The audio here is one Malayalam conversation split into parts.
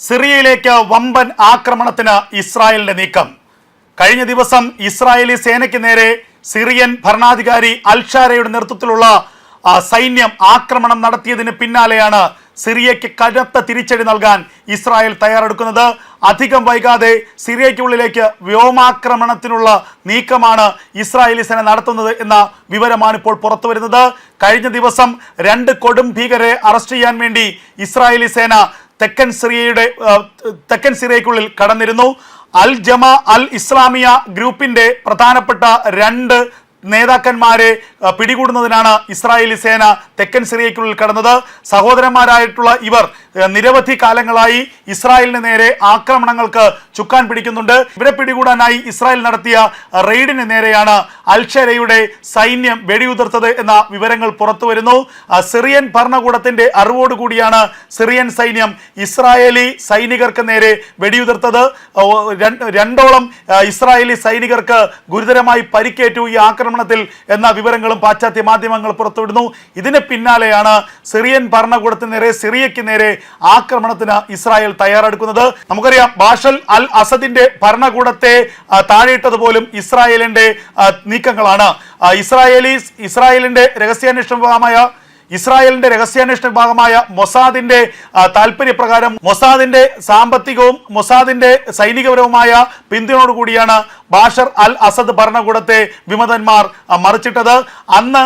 സിറിയയിലേക്ക് വമ്പൻ ആക്രമണത്തിന് ഇസ്രായേലിന്റെ നീക്കം. കഴിഞ്ഞ ദിവസം ഇസ്രായേലി സേനയ്ക്ക് നേരെ സിറിയൻ ഭരണാധികാരി അൽഷാരയുടെ നേതൃത്വത്തിലുള്ള സൈന്യം ആക്രമണം നടത്തിയതിന് പിന്നാലെയാണ് സിറിയയ്ക്ക് കനത്ത തിരിച്ചടി നൽകാൻ ഇസ്രായേൽ തയ്യാറെടുക്കുന്നത്. അധികം വൈകാതെ സിറിയയ്ക്കുള്ളിലേക്ക് വ്യോമാക്രമണത്തിനുള്ള നീക്കമാണ് ഇസ്രായേലി സേന നടത്തുന്നത് എന്ന വിവരമാണ് ഇപ്പോൾ പുറത്തു വരുന്നത്. കഴിഞ്ഞ ദിവസം രണ്ട് കൊടും ഭീകരരെ അറസ്റ്റ് ചെയ്യാൻ വേണ്ടി ഇസ്രായേലി സേന തെക്കൻ സിറിയയുടെ തെക്കൻ സിറിയയ്ക്കുള്ളിൽ കടന്നിരുന്നു. അൽ ജമ അൽ ഇസ്ലാമിയ ഗ്രൂപ്പിന്റെ പ്രധാനപ്പെട്ട രണ്ട് നേതാക്കന്മാരെ പിടികൂടുന്നതിനാണ് ഇസ്രായേലി സേന തെക്കൻ സിറിയയ്ക്കുള്ളിൽ കടന്നത്. സഹോദരന്മാരായിട്ടുള്ള ഇവർ നിരവധി കാലങ്ങളായി ഇസ്രായേലിന് നേരെ ആക്രമണങ്ങൾക്ക് ചുക്കാൻ പിടിക്കുന്നുണ്ട്. ഇവരെ പിടികൂടാനായി ഇസ്രായേൽ നടത്തിയ റെയ്ഡിന് നേരെയാണ് അൽഷരയുടെ സൈന്യം വെടിയുതിർത്തത് എന്ന വിവരങ്ങൾ പുറത്തു വരുന്നു സിറിയൻ ഭരണകൂടത്തിന്റെ അറിവോടുകൂടിയാണ് സിറിയൻ സൈന്യം ഇസ്രായേലി സൈനികർക്ക് നേരെ വെടിയുതിർത്തത്. രണ്ടോളം ഇസ്രായേലി സൈനികർക്ക് ഗുരുതരമായി പരിക്കേറ്റു ഈ ആക്രമണത്തിൽ എന്ന വിവരങ്ങളും പാശ്ചാത്യ മാധ്യമങ്ങൾ പുറത്തുവിടുന്നു. ഇതിന് പിന്നാലെയാണ് സിറിയൻ ഭരണകൂടത്തിന് നേരെ സിറിയയ്ക്ക് നേരെ ആക്രമണത്തിന് ഇസ്രായേൽ തയ്യാറെടുക്കുന്നത്. നമുക്കറിയാം ബാഷൽ അൽ അസദിന്റെ ഭരണകൂടത്തെ താഴെയിട്ടത് പോലും ഇസ്രായേലിന്റെ നീക്കങ്ങളാണ്. ഇസ്രായേലി ഇസ്രായേലിന്റെ രഹസ്യാന്വേഷണ വിഭാഗമായ ഇസ്രായേലിന്റെ രഹസ്യാന്വേഷണ വിഭാഗമായ മൊസാദിന്റെ താല്പര്യപ്രകാരം മൊസാദിന്റെ സാമ്പത്തികവും മൊസാദിന്റെ സൈനികപരവുമായ പിന്തുണയോടുകൂടിയാണ് ബാഷർ അൽ അസദ് ഭരണകൂടത്തെ വിമതന്മാർ മറിച്ചിട്ടത്. അന്ന്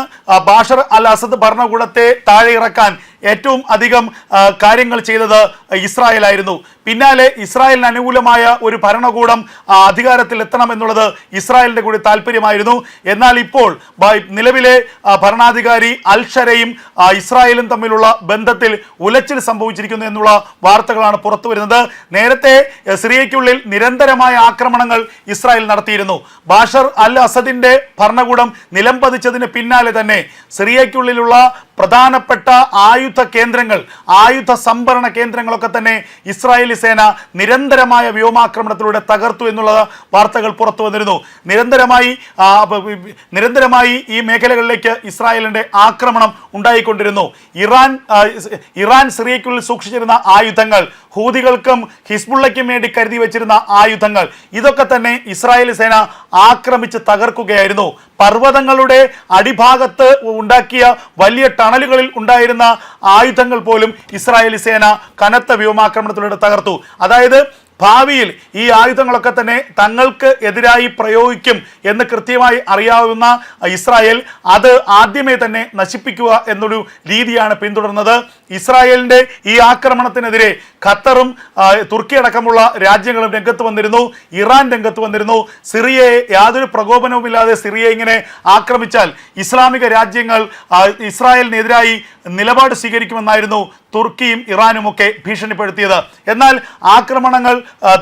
ബാഷർ അൽ അസദ് ഭരണകൂടത്തെ താഴെ ഇറക്കാൻ ഏറ്റവും അധികം കാര്യങ്ങൾ ചെയ്തത് ഇസ്രായേലായിരുന്നു. പിന്നാലെ ഇസ്രായേലിന് അനുകൂലമായ ഒരു ഭരണകൂടം അധികാരത്തിൽ എത്തണം എന്നുള്ളത് ഇസ്രായേലിന്റെ കൂടി താല്പര്യമായിരുന്നു. എന്നാൽ ഇപ്പോൾ നിലവിലെ ഭരണാധികാരി അൽഷരയും ഇസ്രായേലും തമ്മിലുള്ള ബന്ധത്തിൽ ഉലച്ചിൽ സംഭവിച്ചിരിക്കുന്നു എന്നുള്ള വാർത്തകളാണ് പുറത്തു വരുന്നത്. നേരത്തെ സിറിയയ്ക്കുള്ളിൽ നിരന്തരമായ ആക്രമണങ്ങൾ ഇസ്രായേൽ നടത്തിയിരുന്നു. ബാഷർ അൽ അസദിന്റെ ഭരണകൂടം നിലംപതിച്ചതിന് പിന്നാലെ തന്നെ സിറിയയ്ക്കുള്ളിലുള്ള പ്രധാനപ്പെട്ട ആയുധ കേന്ദ്രങ്ങൾ ആയുധ സംഭരണ കേന്ദ്രങ്ങളൊക്കെ തന്നെ ഇസ്രായേലി സേന നിരന്തരമായ വ്യോമാക്രമണത്തിലൂടെ തകർത്തു എന്നുള്ള വാർത്തകൾ പുറത്തു വന്നിരുന്നു. നിരന്തരമായി നിരന്തരമായി ഈ മേഖലകളിലേക്ക് ഇസ്രായേലിന്റെ ആക്രമണം ഉണ്ടായിക്കൊണ്ടിരുന്നു. ഇറാൻ ഇറാൻ സിറിയയ്ക്കുള്ളിൽ സൂക്ഷിച്ചിരുന്ന ആയുധങ്ങൾ ഹൂതികൾക്കും ഹിസ്ബുള്ളയ്ക്കും വേണ്ടി കരുതി വെച്ചിരുന്ന ആയുധങ്ങൾ. ഇതൊക്കെ തന്നെ ഇസ്രായേൽ സേന ആക്രമിച്ച് തകർക്കുകയായിരുന്നു. പർവതങ്ങളുടെ അടിഭാഗത്ത് ഉണ്ടാക്കിയ വലിയ ടണലുകളിൽ ഉണ്ടായിരുന്ന ആയുധങ്ങൾ പോലും ഇസ്രായേലി സേന കനത്ത വ്യോമാക്രമണത്തിലൂടെ തകർത്തു. അതായത് ഭാവിയിൽ ഈ ആയുധങ്ങളൊക്കെ തന്നെ തങ്ങൾക്ക് എതിരായി പ്രയോഗിക്കും എന്ന് കൃത്യമായി അറിയാവുന്ന ഇസ്രായേൽ അത് ആദ്യമേ തന്നെ നശിപ്പിക്കുക എന്നൊരു രീതിയാണ് പിന്തുടർന്നത്. ഇസ്രായേലിന്റെ ഈ ആക്രമണത്തിനെതിരെ ഖത്തറും തുർക്കി അടക്കമുള്ള രാജ്യങ്ങളും രംഗത്ത് വന്നിരുന്നു. ഇറാൻ രംഗത്ത് വന്നിരുന്നു. സിറിയയെ യാതൊരു പ്രകോപനവുമില്ലാതെ സിറിയയെ ഇങ്ങനെ ആക്രമിച്ചാൽ ഇസ്ലാമിക രാജ്യങ്ങൾ ഇസ്രായേലിനെതിരായി നിലപാട് സ്വീകരിക്കുമെന്നായിരുന്നു തുർക്കിയും ഇറാനും ഒക്കെ ഭീഷണിപ്പെടുത്തിയത്. എന്നാൽ ആക്രമണങ്ങൾ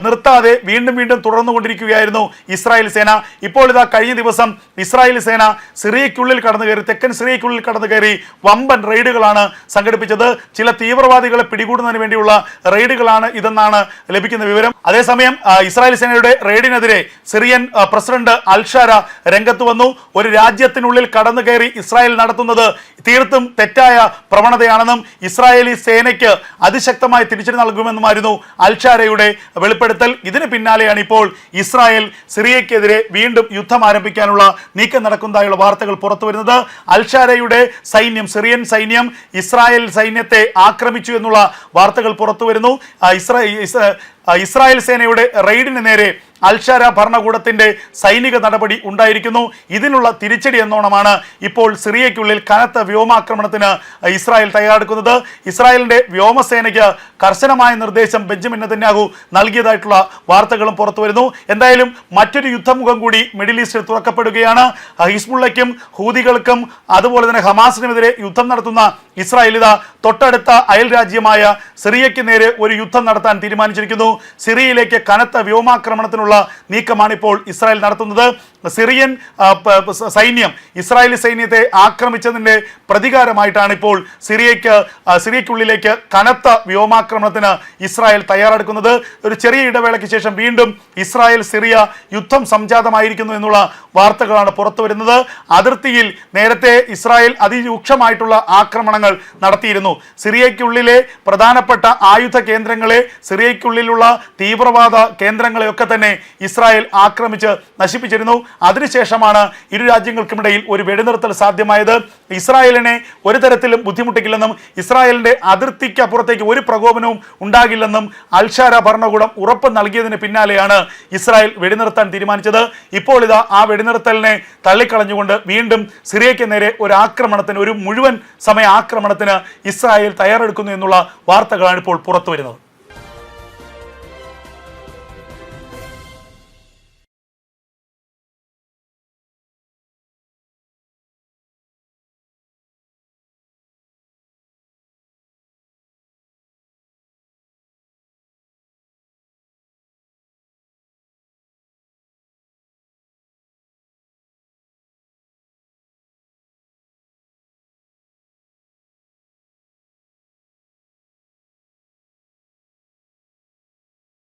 നിർത്താതെ വീണ്ടും വീണ്ടും തുടർന്നുകൊണ്ടിരിക്കുകയായിരുന്നു ഇസ്രായേൽ സേന. ഇപ്പോൾ ഇതാ കഴിഞ്ഞ ദിവസം ഇസ്രായേൽ സേന സിറിയയ്ക്കുള്ളിൽ കടന്നു കയറി തെക്കൻ സിറിയയ്ക്കുള്ളിൽ കടന്നു കയറി വമ്പൻ റെയ്ഡുകളാണ് സംഘടിപ്പിച്ചത്. ചില തീവ്രവാദികളെ പിടികൂടുന്നതിന് വേണ്ടിയുള്ള റെയ്ഡുകളാണ് ഇതെന്നാണ് ലഭിക്കുന്ന വിവരം. അതേസമയം ഇസ്രായേൽ സേനയുടെ റെയ്ഡിനെതിരെ സിറിയൻ പ്രസിഡന്റ് അൽഷാര രംഗത്ത് വന്നു. ഒരു രാജ്യത്തിനുള്ളിൽ കടന്നു കയറി ഇസ്രായേൽ നടത്തുന്നത് തീർത്തും തെറ്റായ പ്രവണതയാണെന്നും ഇസ്രായേലി സേനയ്ക്ക് അതിശക്തമായ തിരിച്ചടി നൽകുമെന്നുമായിരുന്നു അൽഷാരയുടെ വെളിപ്പെടുത്തൽ. ഇതിന് പിന്നാലെയാണ് ഇപ്പോൾ ഇസ്രായേൽ സിറിയയ്ക്കെതിരെ വീണ്ടും യുദ്ധം ആരംഭിക്കാനുള്ള നീക്കം നടക്കുന്നതായുള്ള വാർത്തകൾ പുറത്തു വരുന്നത് അൽഷാരയുടെ സൈന്യം സിറിയൻ സൈന്യം ഇസ്രായേൽ സൈന്യത്തെ ആക്രമിച്ചു എന്നുള്ള വാർത്തകൾ പുറത്തു വരുന്നു. ആ, ഇസ്രാ ഇസ്- ആ, ഇസ്രായേൽ സേനയുടെ റെയ്ഡിന് നേരെ അൽഷാര ഭരണകൂടത്തിന്റെ സൈനിക നടപടി ഉണ്ടായിരിക്കുന്നു. ഇതിനുള്ള തിരിച്ചടി എന്നോണമാണ് ഇപ്പോൾ സിറിയയ്ക്കുള്ളിൽ കനത്ത വ്യോമാക്രമണത്തിന് ഇസ്രായേൽ തയ്യാറെടുക്കുന്നത്. ഇസ്രായേലിന്റെ വ്യോമസേനയ്ക്ക് കർശനമായ നിർദ്ദേശം ബെഞ്ചമിൻ നെതന്യാഹു നൽകിയതായിട്ടുള്ള വാർത്തകളും പുറത്തു വരുന്നു. എന്തായാലും മറ്റൊരു യുദ്ധമുഖം കൂടി മിഡിൽ ഈസ്റ്റിൽ തുറക്കപ്പെടുകയാണ്. ഹിസ്ബുള്ളയ്ക്കും ഹൂതികൾക്കും അതുപോലെ തന്നെ ഹമാസിനുമെതിരെ യുദ്ധം നടത്തുന്ന ഇസ്രായേൽ ഇതാ തൊട്ടടുത്ത അയൽ രാജ്യമായ സിറിയയ്ക്ക് നേരെ ഒരു യുദ്ധം നടത്താൻ തീരുമാനിച്ചിരിക്കുന്നു. സിറിയയിലേക്ക് കനത്ത വ്യോമാക്രമണത്തിനുള്ള നീക്കമാണ് ഇപ്പോൾ ഇസ്രായേൽ നടത്തുന്നത്. സിറിയൻ സൈന്യം ഇസ്രായേലി സൈന്യത്തെ ആക്രമിച്ചതിന്റെ പ്രതികാരമായിട്ടാണ് ഇപ്പോൾ സിറിയയ്ക്ക് സിറിയയ്ക്കുള്ളിലേക്ക് കനത്ത വ്യോമാക്രമണത്തിന് ഇസ്രായേൽ തയ്യാറെടുക്കുന്നത്. ഒരു ചെറിയ ഇടവേളയ്ക്ക് ശേഷം വീണ്ടും ഇസ്രായേൽ സിറിയ യുദ്ധം സംജാതമായിരിക്കുന്നു എന്നുള്ള വാർത്തകളാണ് പുറത്തു വരുന്നത്. അതിർത്തിയിൽ നേരത്തെ ഇസ്രായേൽ അതിരൂക്ഷമായിട്ടുള്ള ആക്രമണങ്ങൾ നടത്തിയിരുന്നു. സിറിയയ്ക്കുള്ളിലെ പ്രധാനപ്പെട്ട ആയുധ കേന്ദ്രങ്ങളെ സിറിയയ്ക്കുള്ളിലുള്ള തീവ്രവാദ കേന്ദ്രങ്ങളെയൊക്കെ തന്നെ ഇസ്രായേൽ ആക്രമിച്ച് നശിപ്പിച്ചിരുന്നു. അതിനുശേഷമാണ് ഇരു രാജ്യങ്ങൾക്കുമിടയിൽ ഒരു വെടിനിർത്തൽ സാധ്യമായത്. ഇസ്രായേലിനെ ഒരു തരത്തിലും ബുദ്ധിമുട്ടിക്കില്ലെന്നും ഇസ്രായേലിന്റെ അതിർത്തിക്ക് അപ്പുറത്തേക്ക് ഒരു പ്രകോപനവും ഉണ്ടാകില്ലെന്നും അൽഷാര ഭരണകൂടം ഉറപ്പ് നൽകിയതിന് പിന്നാലെയാണ് ഇസ്രായേൽ വെടിനിർത്താൻ തീരുമാനിച്ചത്. ഇപ്പോൾ ഇതാ ആ വെടിനിർത്തലിനെ തള്ളിക്കളഞ്ഞുകൊണ്ട് വീണ്ടും സിറിയയ്ക്ക് നേരെ ഒരു ആക്രമണത്തിന് ഒരു മുഴുവൻ സമയ ആക്രമണത്തിന് ഇസ്രായേൽ തയ്യാറെടുക്കുന്നു എന്നുള്ള വാർത്തകളാണ് ഇപ്പോൾ പുറത്തു വരുന്നത്